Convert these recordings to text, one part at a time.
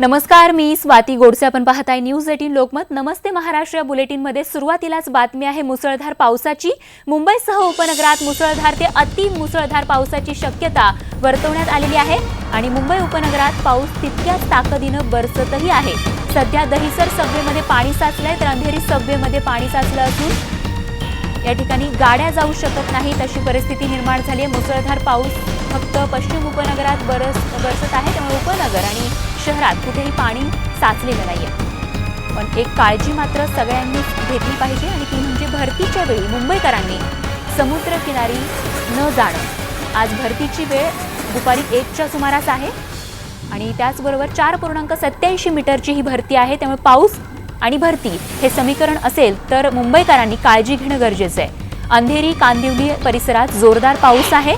नमस्कार मी स्वाती गोडसे. आपण पाहताय न्यूज एटीन लोकमत. नमस्ते महाराष्ट्र. या बुलेटिनमध्ये सुरुवातीलाच बातमी आहे मुसळधार पावसाची. मुंबईसह उपनगरात मुसळधार ते अति मुसळधार पावसाची शक्यता वर्तवण्यात आलेली आहे. आणि मुंबई उपनगरात पाऊस तितक्याच ताकदीनं बरसतही आहे. सध्या दहिसर सबवेमध्ये पाणी साचलंय तर अंधेरी सबवेमध्ये पाणी साचलं असून या ठिकाणी गाड्या जाऊ शकत नाहीत अशी परिस्थिती निर्माण झाली आहे. मुसळधार पाऊस फक्त पश्चिम उपनगरात बरस बरसत आहे. शहरात कुठेही पाणी साचलेलं नाही आहे पण एक काळजी मात्र सगळ्यांनीच घेतली पाहिजे आणि ती म्हणजे भरतीच्या वेळी मुंबईकरांनी समुद्रकिनारी न जाणं. आज भरतीची वेळ दुपारी एकच्या सुमारास आहे आणि त्याचबरोबर चार पूर्णांक सत्याऐंशी मीटरची ही भरती आहे. त्यामुळे पाऊस आणि भरती हे समीकरण असेल तर मुंबईकरांनी काळजी घेणं गरजेचं आहे. अंधेरी कांदिवली परिसरात जोरदार पाऊस आहे.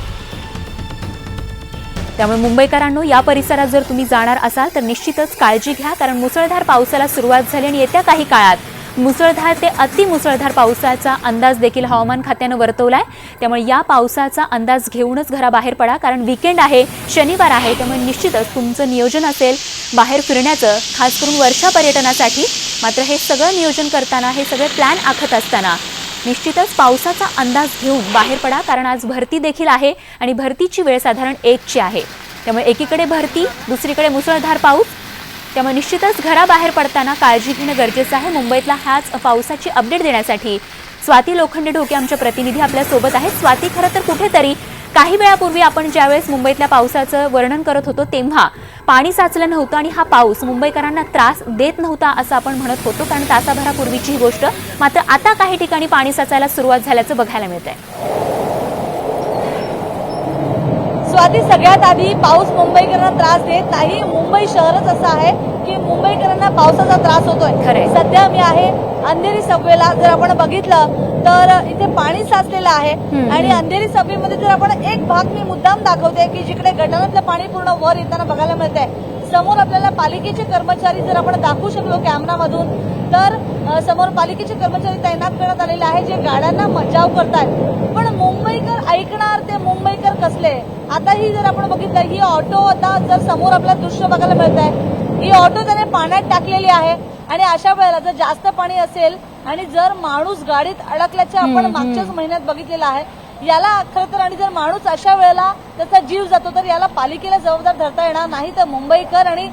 त्यामुळे मुंबईकरांनो या परिसरात जर तुम्ही जाणार असाल तर निश्चितच काळजी घ्या कारण मुसळधार पावसाला सुरुवात झाली आणि येत्या काही काळात मुसळधार ते अतिमुसळधार पावसाचा अंदाज देखील हवामान खात्यानं वर्तवलाय. त्यामुळे या पावसाचा अंदाज घेऊनच घराबाहेर पडा कारण विकेंड आहे शनिवार आहे त्यामुळे निश्चितच तुमचं नियोजन असेल बाहेर फिरण्याचं खास करून वर्षा पर्यटनासाठी. मात्र हे सगळं नियोजन करताना हे सगळे प्लॅन आखत असताना निश्चितच पावसाचा अंदाज घेऊन बाहेर पडा कारण आज भरती देखील आहे आणि भरतीची वेळ साधारण एकची आहे. त्यामुळे एकीकडे भरती दुसरीकडे मुसळधार पाऊस. त्यामुळे निश्चितच घराबाहेर पडताना काळजी घेणं गरजेचं आहे. मुंबईतला हाच पावसाची अपडेट देण्यासाठी स्वाती लोखंडे ढोके आमच्या प्रतिनिधी आपल्यासोबत आहेत. स्वाती खरं तर कुठेतरी काही वेळापूर्वी आपण ज्यावेळेस मुंबईतल्या पावसाचं वर्णन करत होतो तेव्हा पाणी साचलं नव्हतं आणि हा पाऊस मुंबईकरांना त्रास देत नव्हता असं आपण म्हणत होतो. कारण तासाभरापूर्वीची ही गोष्ट मात्र आता काही ठिकाणी पाणी साचायला सुरुवात झाल्याचं बघायला मिळत आहे स्वाती सगळ्यात आधी पाऊस मुंबईकरांना त्रास देत नाही. मुंबई शहरच असं आहे की मुंबईकरांना पावसाचा त्रास होतोय. सध्या मी आहे अंधेरी सबवेला जर आपण बघितलं तर इथे पाणी साचलेलं आहे. आणि अंधेरी सबवेमध्ये जर आपण एक भाग मी मुद्दाम दाखवते की जिकडे गटारातलं पाणी पूर्ण वर येताना बघायला मिळत आहे समोर आपल्याला पालिकेचे कर्मचारी जर आपण दाखवू शकलो कॅमेरामधून तर समोर पालिकेचे कर्मचारी तैनात करण्यात आलेले आहे जे गाड्यांना मज्जाव करतायत. पण मुंबईकर ऐकणार ते मुंबईकर कसले? आता ही जर आपण बघितलं ही ऑटो आता जर समोर आपल्याला दृश्य बघायला मिळत आहे ही ऑटो त्याने पाण्यात टाकलेली आहे. आणि अशा वेळेला जर जास्त पाणी असेल आणि जर माणूस गाडीत अडकल्याचे आपण मागच्याच महिन्यात बघितलेलं आहे याला खरं तर आणि जर माणूस अशा वेळेला त्याचा जीव जातो तर याला पालिकेला जबाबदार धरता येणार नाही तर मुंबईकर आणि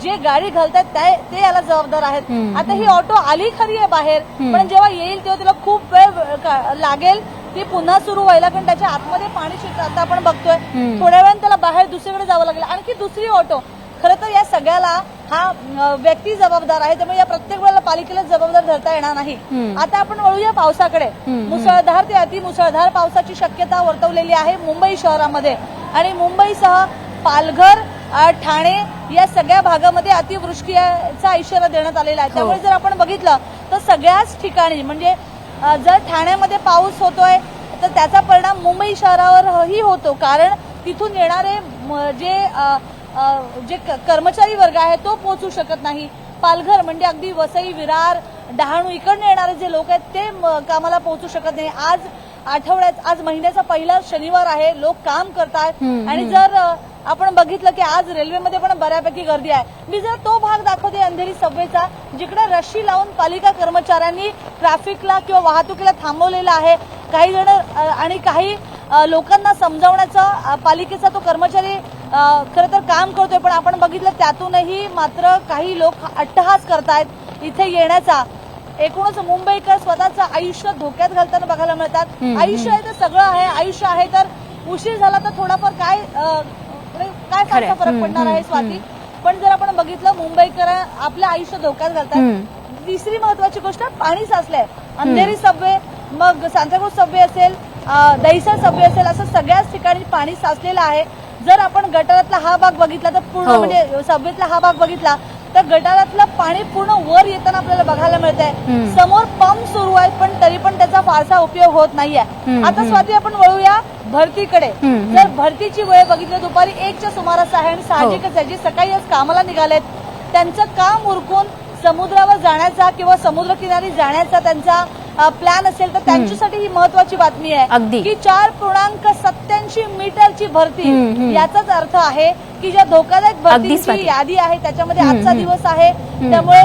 जे गाडी घालतात ते ते याला जबाबदार आहेत. आता ही ऑटो आली खरी आहे बाहेर पण जेव्हा येईल तेव्हा तिला खूप वेळ लागेल. ती पुन्हा सुरू व्हायला कारण त्याच्या आतमध्ये पाणी शिरतं आता आपण बघतोय. थोड्या वेळाने त्याला बाहेर दुसरीकडे जावं लागेल. आणखी दुसरी ऑटो खरं तर या सगळ्याला हा व्यक्ती जबाबदार आहे त्यामुळे या प्रत्येक वेळेला पालिकेला जबाबदार धरता येणार नाही. आता आपण वळूया पावसाकडे. मुसळधार ते अतिमुसळधार पावसाची शक्यता वर्तवलेली आहे मुंबई शहरामध्ये. आणि मुंबईसह पालघर ठाणे या सगळ्या भागामध्ये अतिवृष्टीचा इशारा देण्यात आलेला आहे. त्यामुळे जर आपण बघितलं तर सगळ्याच ठिकाणी म्हणजे जर ठाण्यामध्ये पाऊस होतोय तर त्याचा परिणाम मुंबई शहरावरही होतो. कारण तिथून येणारे जे जे कर्मचारी वर्ग आहे तो पोहोचू शकत नाही. पालघर म्हणजे अगदी वसई विरार डहाणू इकडनं येणारे जे लोक आहेत ते कामाला पोहोचू शकत नाही. आज आठवड्यात आज महिन्याचा पहिला शनिवार आहे. लोक काम करतात आणि. जर आपण बघितलं की आज रेल्वेमध्ये पण बऱ्यापैकी गर्दी आहे. मी जर तो भाग दाखवते अंधेरी सबवेचा जिकडे रशी लावून पालिका कर्मचाऱ्यांनी ट्रॅफिकला किंवा वाहतुकीला थांबवलेलं आहे. काही जण आणि काही लोकांना समजावण्याचा पालिकेचा तो कर्मचारी खर तर काम करतोय पण आपण बघितलं त्यातूनही मात्र काही लोक अट्टहास करतायत इथे येण्याचा. एकूणच मुंबईकर स्वतःचं आयुष्य धोक्यात घालताना बघायला मिळतात. आयुष्य आहे तर सगळं आहे आयुष्य आहे तर उशीर झाला तर थोडाफार काय म्हणजे काय. फारसा फरक पडणार आहे स्वाती? पण जर आपण बघितलं मुंबईकर आपलं आयुष्य धोक्यात घालतात. तिसरी महत्वाची गोष्ट पाणी साचलंय. अंधेरी सबवे मग सांताक्रूज सबवे असेल दहिसर सबवे असेल असं सगळ्याच ठिकाणी पाणी साचलेलं आहे. जर आपण गटारातला हा भाग बघितला तर पूर्ण हो. म्हणजे सबवेतला हा भाग बघितला तर गटारातलं पाणी पूर्ण वर येताना आपल्याला बघायला मिळत आहे. समोर पंप सुरू आहेत पण तरी पण त्याचा फारसा उपयोग होत नाहीये आता. स्वाती आपण वळूया भरतीकडे जर भरतीची वेळ बघितली दुपारी एकच्या सुमारास आहे आणि साहजिकच आहे जे सकाळी आज कामाला निघालेत त्यांचं काम उरकून समुद्रावर जाण्याचा किंवा समुद्रकिनारी जाण्याचा त्यांचा प्लॅन असेल तर त्यांच्यासाठी ही महत्वाची बातमी. आहे की चार पूर्णांक सत्याऐंशी मीटरची भरती. याचाच अर्थ आहे की ज्या धोकादायक भरतीची. यादी आहे त्याच्यामध्ये आजचा. दिवस आहे त्यामुळे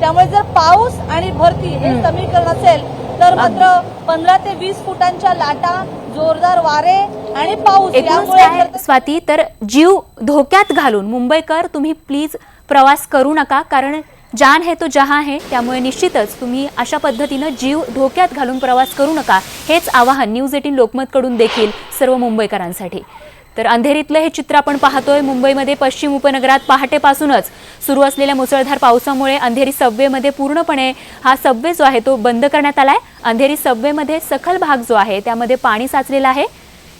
त्यामुळे जर पाऊस आणि भरती हे. समीकरण असेल तर मात्र पंधरा ते वीस फुटांच्या लाटा जोरदार वारे आणि पाऊस यामुळे स्वाती तर जीव धोक्यात घालून मुंबईकर तुम्ही प्लीज प्रवास करू नका कारण जान है तो जहां है त्यामुळे निश्चितच तुम्ही अशा पद्धतीनं जीव धोक्यात घालून प्रवास करू नका हेच आवाहन न्यूज एटीन लोकमतकडून देखील सर्व मुंबईकरांसाठी. तर अंधेरीतलं हे चित्र आपण पाहतोय मुंबईमध्ये पश्चिम उपनगरात पहाटेपासूनच सुरू असलेल्या मुसळधार पावसामुळे अंधेरी सबवेमध्ये पूर्णपणे हा सबवे जो आहे तो बंद करण्यात आलाय. अंधेरी सबवेमध्ये सखल भाग जो आहे त्यामध्ये पाणी साचलेलं आहे.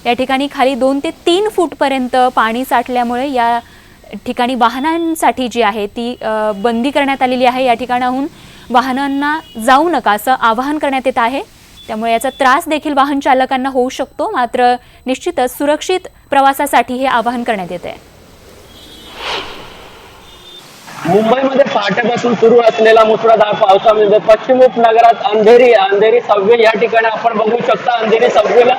या ठिकाणी खाली दोन ते तीन फूटपर्यंत पाणी साठल्यामुळे या ठिकाणी वाहनांसाठी जी आहे ती बंदी करण्यात आलेली आहे. या ठिकाणाहून वाहनांना जाऊ नका असं आवाहन करण्यात येत आहे. त्यामुळे याचा त्रास देखील वाहन चालकांना होऊ शकतो. मात्र निश्चितच सुरक्षित प्रवासासाठी हे आवाहन करण्यात येत आहे. मुंबईमध्ये पहाटेपासून सुरू असलेला मुसळधार पावसामध्ये पश्चिम उपनगरात अंधेरी अंधेरी सव्वे या ठिकाणी आपण बघू शकता अंधेरी सव्वेला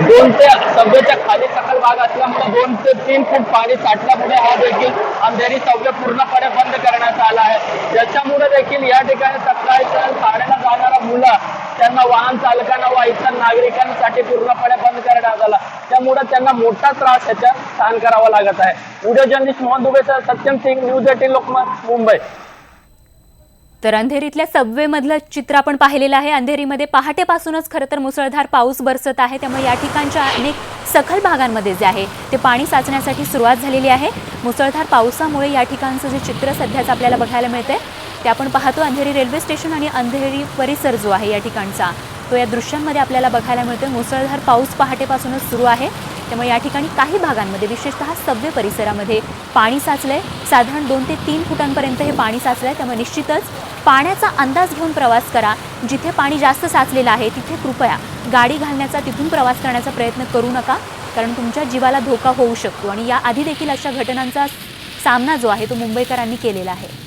दोन ते सव्वेच्या खाली सकल भाग असल्यामुळे दोन ते तीन फूट पाणी साठल्यामुळे हा देखील अंधेरी सव्वे पूर्णपणे बंद करण्यात आला आहे. याच्यामुळे देखील या ठिकाणी सकाळी शाळेला जाणारा मुलं त्यांना वाहन चालकांना व इतर नागरिकांसाठी पूर्णपणे बंद करण्यात आला त्यामुळे त्यांना मोठा त्रास याचा सहन करावा लागत आहे. उद्या journalist Mohan Dubey sir Satyam Singh news eighteen Lokmat Mumbai. तर अंधेरीतल्या सबवेमधलं चित्र आपण पाहिलेलं आहे. अंधेरीमध्ये पहाटेपासूनच खरं तर मुसळधार पाऊस बरसत आहे. त्यामुळे या ठिकाणच्या अनेक सखल भागांमध्ये जे आहे ते पाणी साचण्यासाठी सुरुवात झालेली आहे. मुसळधार पावसामुळे या ठिकाणचं जे चित्र सध्याच आपल्याला बघायला मिळतंय. ते आपण पाहतो अंधेरी रेल्वे स्टेशन आणि अंधेरी परिसर जो आहे या ठिकाणचा. तो या दृश्यांमध्ये आपल्याला बघायला मिळतो मुसळधार पाऊस पहाटेपासूनच सुरू आहे. त्यामुळे या ठिकाणी काही भागांमध्ये विशेषतः सभ्य परिसरामध्ये पाणी साचलंय. साधारण दोन ते तीन फुटांपर्यंत हे पाणी साचलंय. त्यामुळे निश्चितच पाण्याचा अंदाज घेऊन प्रवास करा. जिथे पाणी जास्त साचलेलं आहे तिथे कृपया गाडी घालण्याचा तिथून प्रवास करण्याचा प्रयत्न करू नका. कारण तुमच्या जीवाला धोका होऊ शकतो. आणि या आधी देखील अशा घटनांचा सामना जो आहे तो मुंबईकरांनी केलेला आहे.